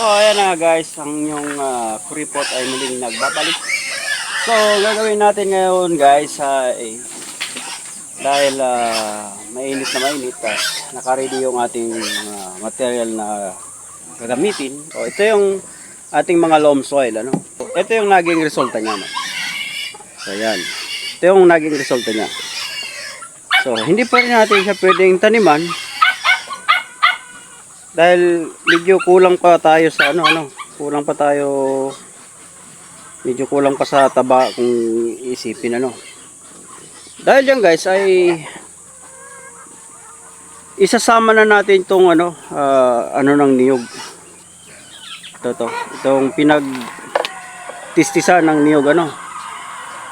So, ayan na guys, ang yung uh, kuripot ay muling nagbabalik. So, gagawin natin ngayon guys ay dahil ah, mainit na mainit, uh, nakaready yung ating ah, material na gagamitin. So, ito yung ating mga loam soil. Ano? Ito yung naging resulta niya. No? So, ayan. Ito yung naging resulta niya. So, hindi pa rin natin siya pwedeng taniman dahil medyo kulang pa tayo sa ano ano, kulang pa tayo medyo kulang pa sa taba kung isipin ano. Dahil yan guys ay isasama na natin tong ano ah, ano ng niyog. Ito to, itong pinag tistisan ng niyog ano.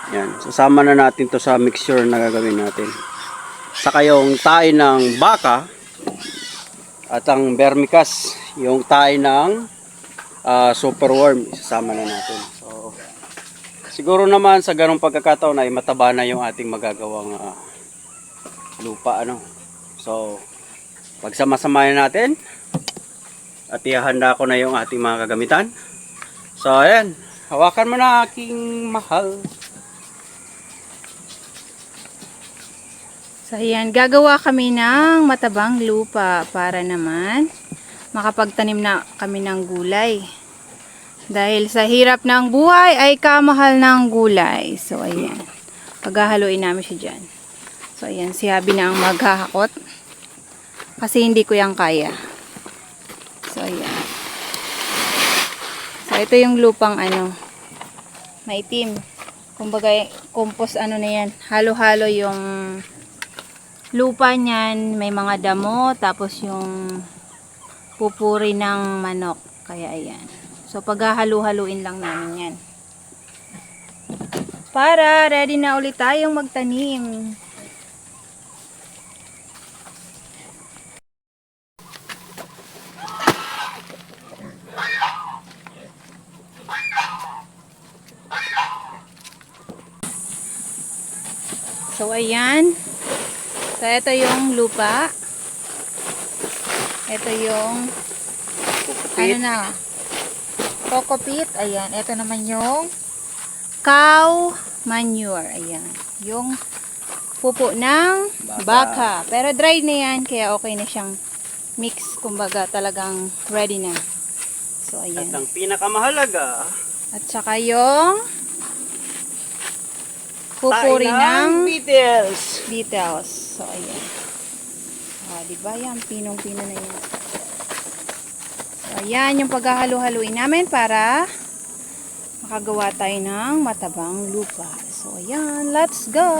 Yan, sasama na natin to sa mixture na gagawin natin. Saka yung tae ng baka at ang vermicast, yung tae ng ah, superworm, isasama na natin. So, siguro naman sa ganong pagkakataon ay mataba na yung ating magagawang ah, lupa. ano So, pagsama-samayan natin at ihanda ko na yung ating mga kagamitan. So, ayan. Hawakan mo na aking mahal. So ayan, gagawa kami ng matabang lupa para naman makapagtanim na kami ng gulay. Dahil sa hirap ng buhay ay kamahal ng gulay. So ayan, paghahaluin namin siya dyan. So ayan, si Habi na ang maghahakot. Kasi hindi ko yan kaya. So ayan. So ito yung lupang ano, maitim. Kumbaga, compost ano na yan. Halo-halo yung lupa niyan, may mga damo, tapos yung pupuri ng manok. Kaya ayan. So, paghahalu-haluin lang namin yan. Para, ready na ulit tayong magtanim. So, ayan. So, ito yung lupa. Ito yung, ano na, coco peat. Ayan. Ito naman yung cow manure. Ayan. Yung pupo ng Baka. baka. Pero dry na yan, kaya okay na siyang mix. Kumbaga, talagang ready na. So, At ayan. ang pinakamahalaga, At saka yung pupuri tayo ng Beatles. details. So, ayan. Ah, di ba yan? Pinong-pino na yan. So, ayan yung paghahalo-haluin namin para makagawa tayo ng matabang lupa. So, ayan. Let's go!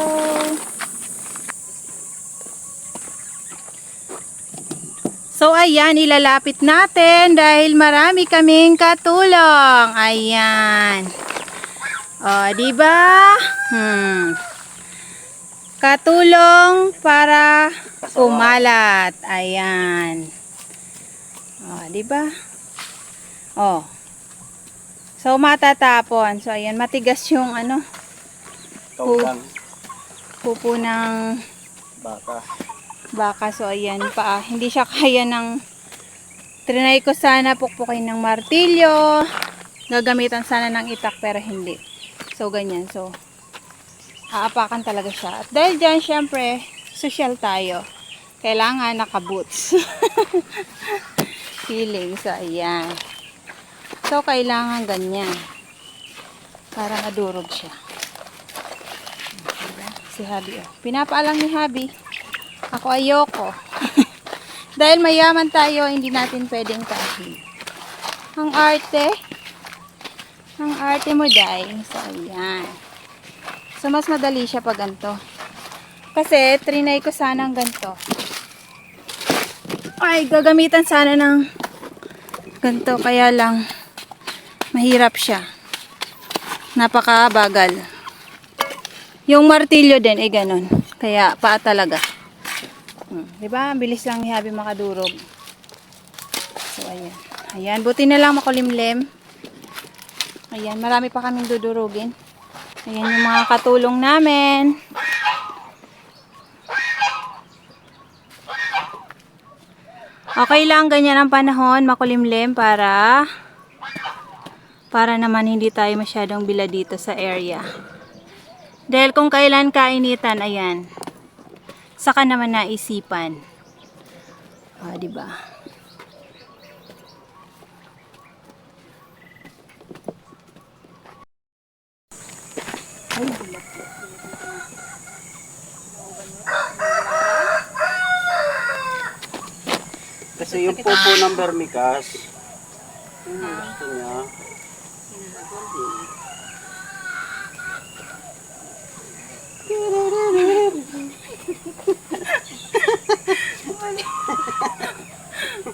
So, ayan, ilalapit natin dahil marami kaming katulong. Ayan. O, di ba? Hmm. Katulong para kumalat. Ayan. O, di ba? O. So, matatapon. So, ayan, matigas yung ano, Kaulang pupo ng baka. baka. So, ayan pa. Hindi siya kaya ng trinay ko sana pukpukin ng martilyo. Gagamitan sana ng itak pero hindi. So, ganyan. So, aapakan talaga siya. At dahil dyan, syempre, social tayo. Kailangan naka-boots. Feeling. So, ayan. So, kailangan ganyan. Para madurog siya. Si Habi, oh. Pinapaalang ni Habi. Ako ayoko. Dahil mayaman tayo, hindi natin pwedeng kahin. Ang arte. Ang arte mo, Day. So, ayan. So, mas madali siya pag ganito. Kasi, trinay ko sana ng ganito. Ay, gagamitan sana ng ganito. Kaya lang, mahirap siya. Napakabagal. Yung martilyo din, eh, ganun. Kaya, paa talaga. Hmm. Diba? Ang bilis lang ni Habi makadurog. So, ayan. Ayan. Buti na lang makulimlim. Ayan. Marami pa kaming dudurugin. Ayan yung mga katulong namin. Okay lang ganyan ang panahon, makulimlim para para naman hindi tayo masyadong bila dito sa area. Dahil kung kailan kainitan, ayan. Saka naman naisipan. Ah, di ba? Kasi yung popo ng vermicas, yung gusto niya,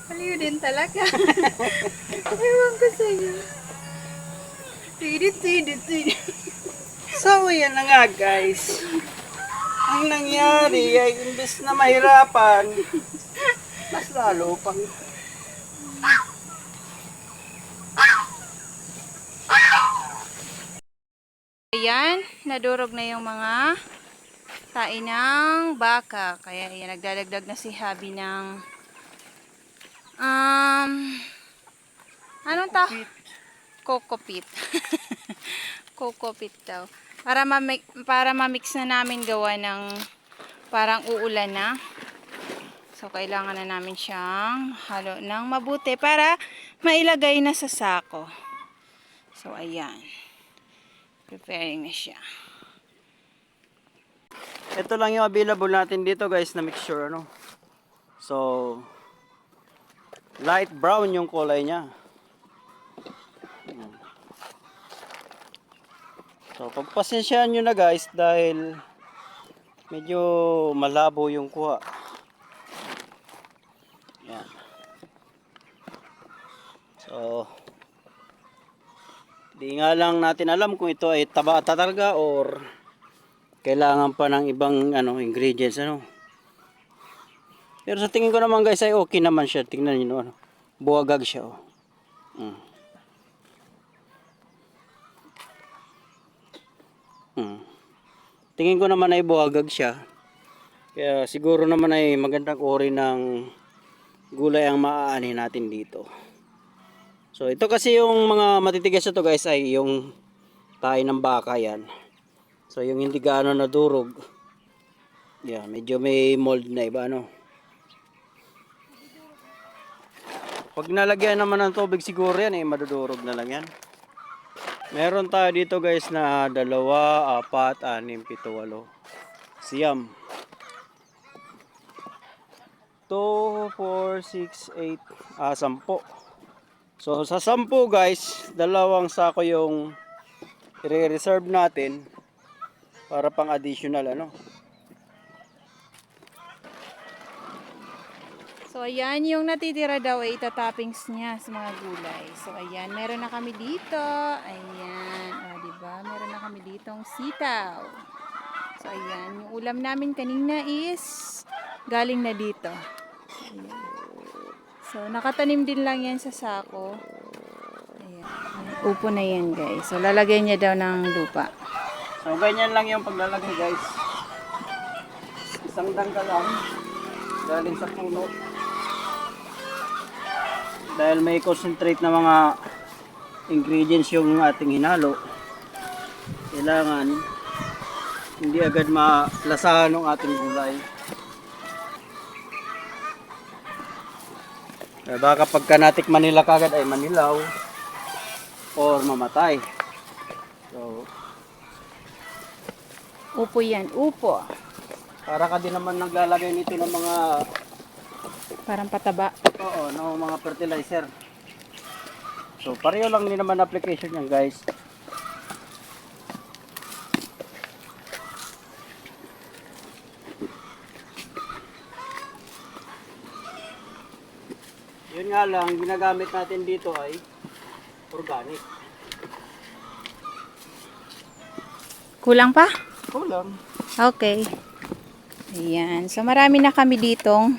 Maliw din talaga. Ewan ko sa iyo. Tidit, tidit, tidit. So, yan na nga guys. Ang nangyari ay imbes na mahirapan, lalo pang Ayan, nadurog na yung mga tae ng baka. Kaya ayan, nagdadagdag na si Habi ng um, anong ta? Coco pit. Coco pit daw. Para, ma para ma-mix na namin gawa ng parang uulan na. So, kailangan na namin siyang halo ng mabuti para mailagay na sa sako. So, ayan. Preparing na siya. Ito lang yung available natin dito guys na mixture ano. So light brown yung kulay niya. So pagpasensyahan nyo na guys dahil medyo malabo yung kuha. Yan. So di nga lang natin alam kung ito ay taba talaga or kailangan pa ng ibang ano ingredients ano. Pero sa tingin ko naman guys ay okay naman siya. Tingnan niyo ano. Buwagag siya oh. Mm. Mm. Tingin ko naman ay buwagag siya. Kaya siguro naman ay magandang uri ng gulay ang maaani natin dito. So ito kasi yung mga matitigas na to guys ay yung tayo ng baka yan. So yung hindi gaano nadurog. Yeah, medyo may mold na iba ano. Pag nalagyan naman ng tubig siguro yan eh madudurog na lang yan. Meron tayo dito guys na dalawa, apat, anim, pito, walo. Siyam. 2, 4, 6, 8, ah, 10. So sa 10 guys, dalawang sako yung i-reserve natin para pang additional ano. So, ayan, yung natitira daw ay itatoppings niya sa mga gulay. So, ayan, meron na kami dito. Ayan, o, diba? Meron na kami ditong sitaw. So, ayan, yung ulam namin kanina is galing na dito. So, nakatanim din lang yan sa sako. Ayan. Upo na yan, guys. So, lalagay niya daw ng lupa. So ganyan lang yung paglalagay guys. Isang dangka lang galing sa puno. Dahil may concentrate na mga ingredients yung ating hinalo. Kailangan hindi agad malasahan ng ating gulay. Eh, baka pagka natikman nila kagad ay manilaw or mamatay. So, Upo yan, upo. Para ka din naman naglalagay nito ng mga Parang pataba. oo, ng mga fertilizer. So pareho lang din naman application yan, guys. Nga lang, ginagamit natin dito ay organic. Kulang pa? Kulang. Okay. Ayan. So, marami na kami ditong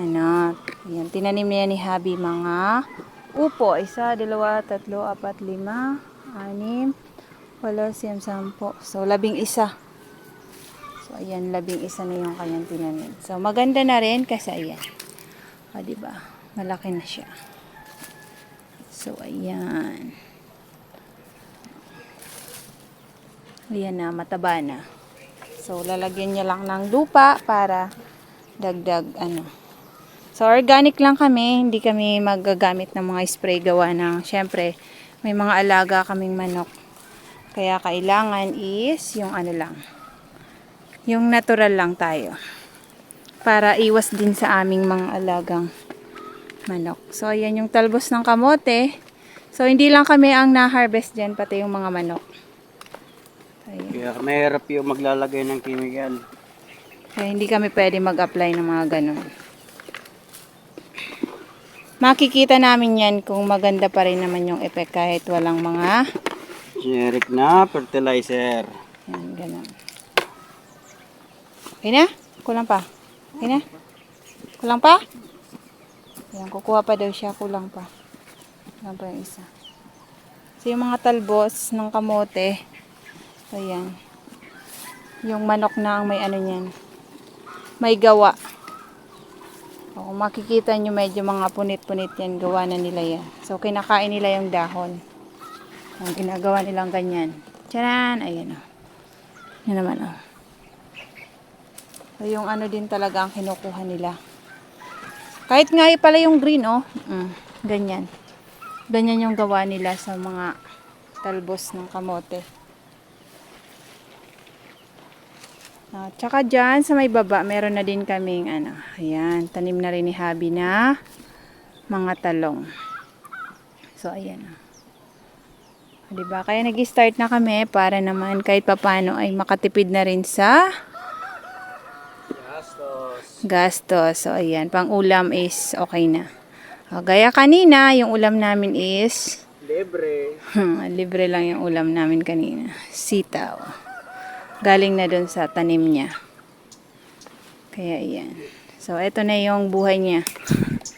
ano, ayan, tinanim niya ni Habi mga upo. Isa, dalawa, tatlo, apat, lima, anim, walo, siyam, sampo. So, labing isa. So, ayan, labing isa na yung kanyang tinanim. So, maganda na rin kasi ayan. O, di ba? Malaki na siya. So, ayan. Ayan na, mataba na. So, lalagyan niya lang ng lupa para dagdag, ano. So, organic lang kami. Hindi kami magagamit ng mga spray gawa ng, syempre, may mga alaga kaming manok. Kaya kailangan is yung ano lang. Yung natural lang tayo. Para iwas din sa aming mga alagang manok. So, ayan yung talbos ng kamote. So, hindi lang kami ang na-harvest dyan, pati yung mga manok. Ayan. Kaya mahirap yung maglalagay ng chemical. Kaya hindi kami pwede mag-apply ng mga ganun. Makikita namin yan kung maganda pa rin naman yung effect kahit walang mga Generic na fertilizer. yan, ganun. Okay na? Kulang pa. Okay na? Kulang pa? Yan, kukuha pa daw siya. Kulang pa. Kulang pa yung isa. So, yung mga talbos ng kamote, ayan. Yung manok na ang may ano niyan. May gawa. O, kung makikita nyo, medyo mga punit-punit yan. Gawa na nila yan. So, kinakain nila yung dahon. Ang ginagawa nilang ganyan. Tiyaran! Ayan o. Yan naman o. So, yung ano din talaga ang kinukuha nila. Kahit nga pala yung green oh. Mm, ganyan. Ganyan yung gawa nila sa mga talbos ng kamote. Ah, tsaka dyan sa may baba, meron na din kaming ano, ayan, tanim na rin ni Habi na mga talong. So, ayan. ah. O, Diba? Kaya nag-start na kami para naman kahit papano ay makatipid na rin sa Gastos. So, ayan. Pang ulam is okay na. O, gaya kanina, yung ulam namin is Libre. libre lang yung ulam namin kanina. Sitaw. Galing na dun sa tanim niya. Kaya ayan. So, eto na yung buhay niya.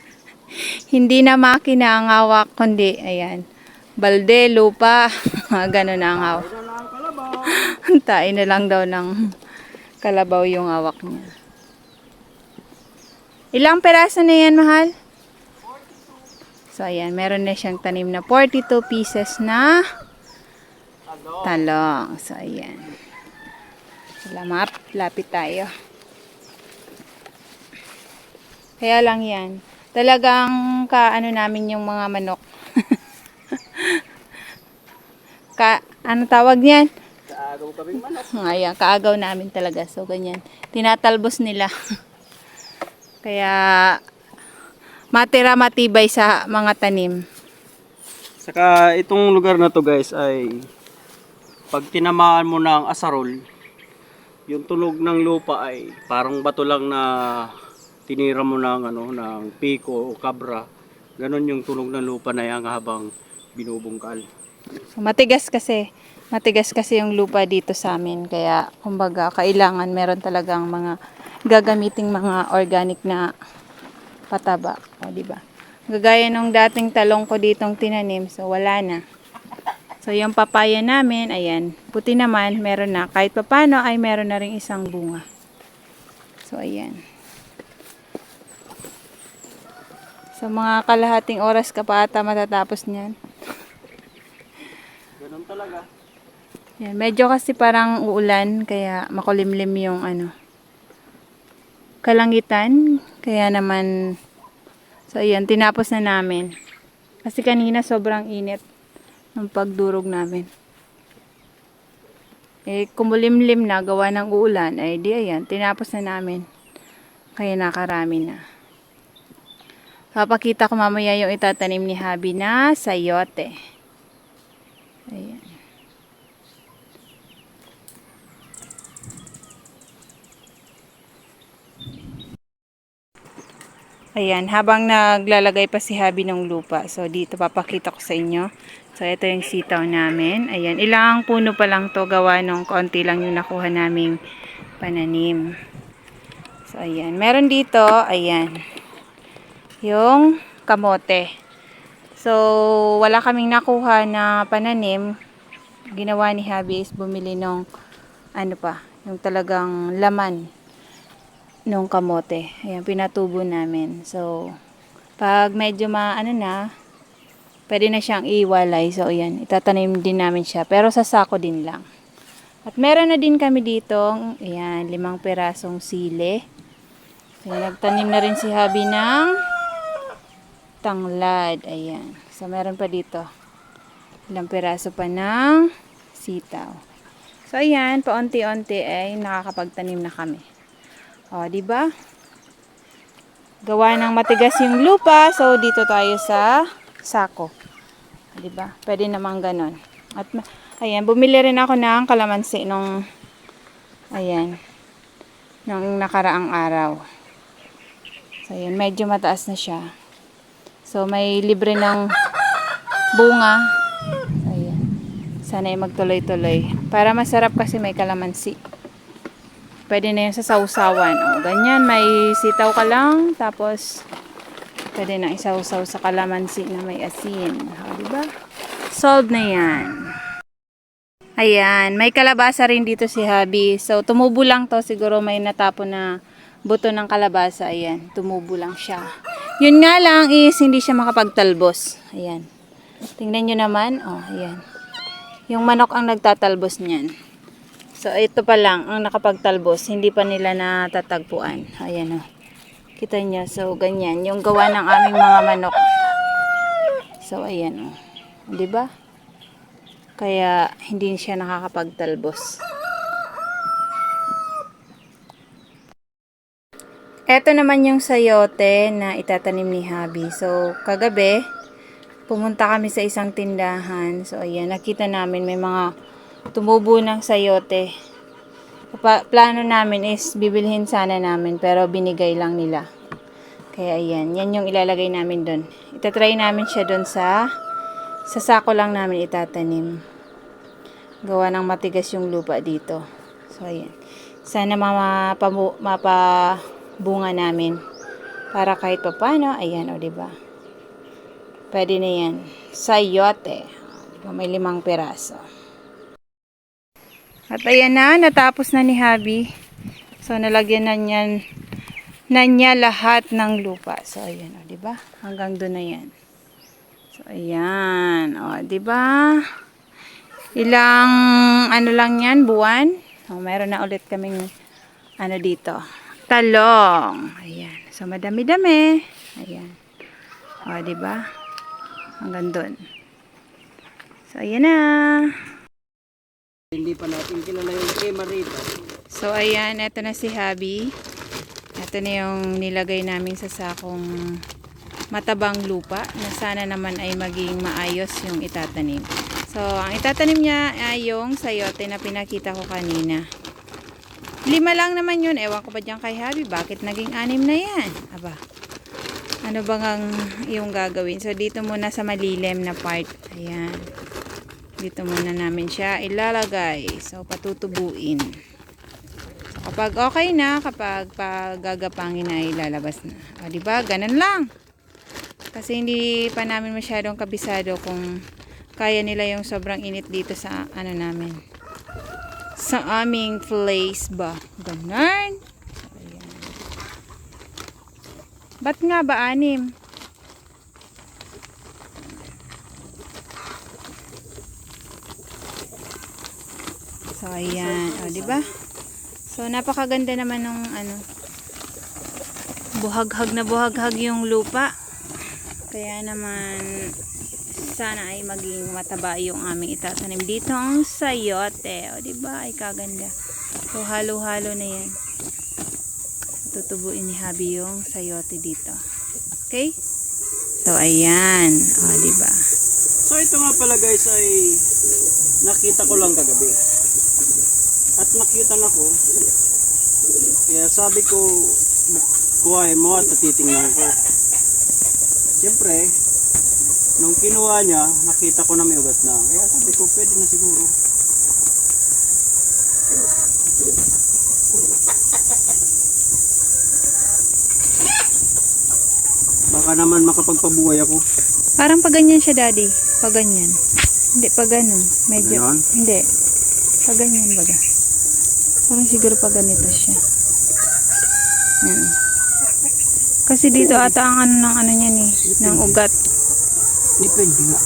Hindi na makina ang hawak, kundi, ayan, balde, lupa, mga ganun na ang hawak. Tain na lang daw ng kalabaw yung hawak niya. Ilang peraso na yan, mahal? So, ayan, meron na siyang tanim na 42 pieces na talong. So, ayan. Salamat. Lapit tayo. Kaya lang yan. Talagang kaano namin yung mga manok. ka, ano tawag niyan? Kaagaw kaming manok. Ayan, kaagaw namin talaga. So, ganyan. Tinatalbos nila. Kaya, matira matibay sa mga tanim. Saka itong lugar na to guys ay pag tinamaan mo ng asarol, yung tunog ng lupa ay parang bato lang na tinira mo ng ano ng piko o kabra. Ganon yung tunog ng lupa na yan habang binubungkal. So, matigas kasi. Matigas kasi yung lupa dito sa amin. Kaya, kumbaga, kailangan meron talagang mga gagamiting mga organic na pataba. O, di ba? Gagaya nung dating talong ko ditong tinanim. So, wala na. So, yung papaya namin, ayan. Puti naman, meron na. Kahit papano ay meron na rin isang bunga. So, ayan. So, mga kalahating oras ka pa ata matatapos niyan. Ganon talaga. Yan, medyo kasi parang uulan, kaya makulimlim yung ano, kalangitan. Kaya naman, so ayan, tinapos na namin. Kasi kanina sobrang init ng pagdurog namin. Eh, kumulimlim na, gawa ng uulan, ay di ayan, tinapos na namin. Kaya nakarami na. Papakita ko mamaya yung itatanim ni Habi na sayote. Ayan. Ayan, habang naglalagay pa si Habi ng lupa. So, dito papakita ko sa inyo. So, ito yung sitaw namin. Ayan, ilang puno pa lang to gawa nung konti lang yung nakuha naming pananim. So, ayan. Meron dito, ayan, yung kamote. So, wala kaming nakuha na pananim. Ginawa ni Habi is bumili ng ano pa, yung talagang laman nung kamote. Ayan, pinatubo namin. So, pag medyo maano na, pwede na siyang iwalay. So, ayan, itatanim din namin siya. Pero sa sako din lang. At meron na din kami dito, ayan, limang perasong sili. So, nagtanim na rin si Habi ng tanglad. Ayan. So, meron pa dito. Ilang peraso pa ng sitaw. So, ayan, paunti-unti ay nakakapagtanim na kami. O, di ba? Gawa ng matigas yung lupa, so dito tayo sa sako. Di ba? Pwede namang ganon. At, ayan, bumili rin ako ng kalamansi nung, ayan, nung nakaraang araw. So, ayan, medyo mataas na siya. So, may libre ng bunga. Ayan. Sana ay magtuloy-tuloy. Para masarap kasi may kalamansi. Pwede na yun sa sausawan. O, ganyan. May sitaw ka lang. Tapos, pwede na isausaw sa kalamansi na may asin. O, diba? Solved na yan. Ayan. May kalabasa rin dito si Habi. So, tumubo lang to. Siguro may natapon na buto ng kalabasa. Ayan. Tumubo lang siya. Yun nga lang is hindi siya makapagtalbos. Ayan. Tingnan nyo naman. Oh, ayan. Yung manok ang nagtatalbos niyan. So, ito pa lang ang nakapagtalbos. Hindi pa nila natatagpuan. Ayan o. Kita niyo. So, ganyan. Yung gawa ng aming mga manok. So, ayan o. Di ba? Kaya, hindi siya nakakapagtalbos. Ito naman yung sayote na itatanim ni Habi. So, kagabi, pumunta kami sa isang tindahan. So, ayan, nakita namin may mga tumubo ng sayote. Plano namin is bibilhin sana namin pero binigay lang nila. Kaya ayan, yan yung ilalagay namin doon. Itatry namin siya doon sa sa sako lang namin itatanim. Gawa ng matigas yung lupa dito. So ayan. Sana mama mapabunga namin para kahit papano, ayan o, di ba? Pwede na yan. Sayote. May limang peraso. At ayan na, natapos na ni Habi. So, nalagyan na niyan na niya lahat ng lupa. So, ayan, o, di ba? Hanggang doon na yan. So, ayan. O, di ba? Ilang, ano lang yan, buwan. O, meron na ulit kaming, ano dito, talong. Ayan. So, madami-dami. Ayan. O, di ba? Hanggang doon. So, ayan na. Hindi pa natin kilala yung kay Marita. So, ayan. Ito na si Habi. Ito na yung nilagay namin sa sakong matabang lupa na sana naman ay maging maayos yung itatanim. So, ang itatanim niya ay yung sayote na pinakita ko kanina. Lima lang naman yun. Ewan ko ba dyan kay Habi? Bakit naging anim na yan? Aba. Ano bang ang yung gagawin? So, dito muna sa malilim na part. Ayan. Dito muna namin siya ilalagay. So, patutubuin. Kapag okay na, kapag pagagapangin na, ilalabas na. O, di ba? Ganun lang. Kasi hindi pa namin masyadong kabisado kung kaya nila yung sobrang init dito sa ano namin. Sa aming place ba? Ganun. So. Ba't nga ba anim? So, ayan. O, di ba? So, napakaganda naman ng ano, buhaghag na buhaghag yung lupa. Kaya naman, sana ay maging mataba yung aming itatanim dito ang sayote. O, di ba? Ay kaganda. So, halo-halo na yan. Tutubuin ni Habi yung sayote dito. Okay? So, ayan. O, di ba? So ito nga pala guys ay nakita ko lang kagabi. At nakyutan ako. Kaya sabi ko, kuhain mo at titingnan ko. Siyempre, nung kinuha niya, nakita ko na may ugat na. Kaya sabi ko, pwede na siguro. Baka naman makapagpabuhay ako. Parang pag ganyan siya, daddy. Pag ganyan. Hindi, pag ganun. Medyo, Ganon? hindi. Pag ganyan baga. Parang siguro pag ganito siya. Yan. Kasi dito ata ang ano ng ano niyan eh, ng ugat. Depende nga.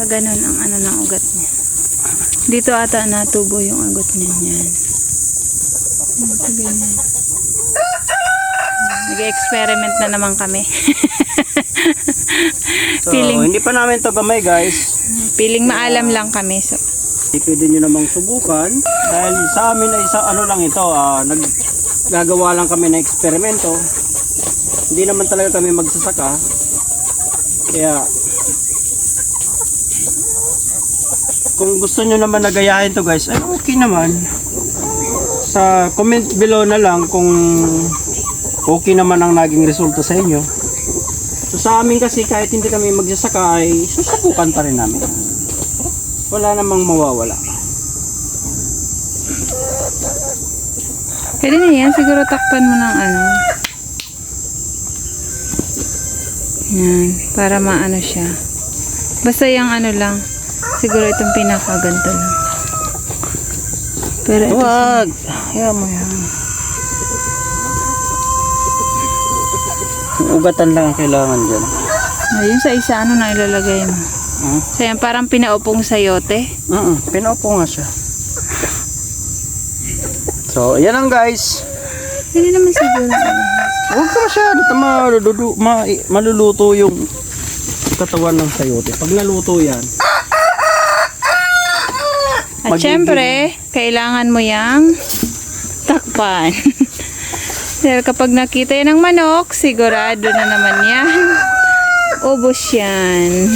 Ba ganun ang ano ng ugat niya. Dito ata natubo yung ugat niya yan. Ito ganyan. Nag-experiment na naman kami. So, Feeling- hindi pa namin to gamay guys. Piling maalam lang kami. So, Hindi pwede nyo namang subukan. Dahil sa amin ay isa ano lang ito, ah, nag, lang kami ng eksperimento. Hindi naman talaga kami magsasaka. Kaya, kung gusto nyo naman nagayahin to guys, ay okay naman. Sa comment below na lang kung okay naman ang naging resulta sa inyo. So sa amin kasi kahit hindi kami magsasaka ay susubukan pa rin namin. Wala namang mawawala. pwede na yan. Siguro takpan mo ng ano. Yan. Para maano siya. Basta yung ano lang. Siguro itong pinakaganto lang. Pero ito. Wag! Kaya mo yan. Ugatan lang ang kailangan dyan. Ayun sa isa ano na ilalagay mo. Hmm? So yan, parang pinaupong sayote. Mm pinaupo nga siya. So, ayan lang guys. Hindi naman siguro. ano. Huwag ka masyado. Maludu, ma, maluluto yung katawan ng sayote. Pag naluto yan, At syempre, kailangan mo yang takpan. Dahil kapag nakita yan ng manok, sigurado na naman yan. Ubus yan.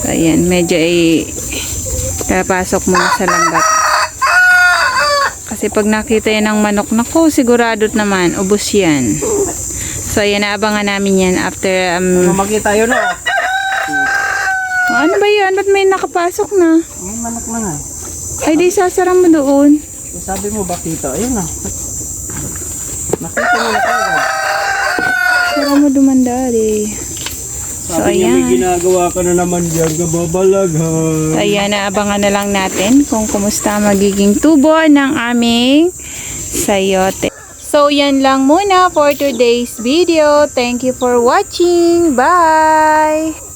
So, ayan, medyo ay papasok mo na sa lambat. Kasi pag nakita yan ng manok, naku, sigurado naman, ubus yan. So, ayan, naabangan namin yan after, um, makita yun oh. ano ba yan? Ba't may nakapasok na? May manok na nga. Ay, di sasara mo doon. Eh, Sabi mo bakita. Ayun na. Nakita mo na kagad. Sara mo dumandari. So, Sabi niya may ayan. ginagawa ka na naman dyan. Kababalaghan. Ayan, naabangan na lang natin kung kumusta magiging tubo ng aming sayote. So, yan lang muna for today's video. Thank you for watching. Bye!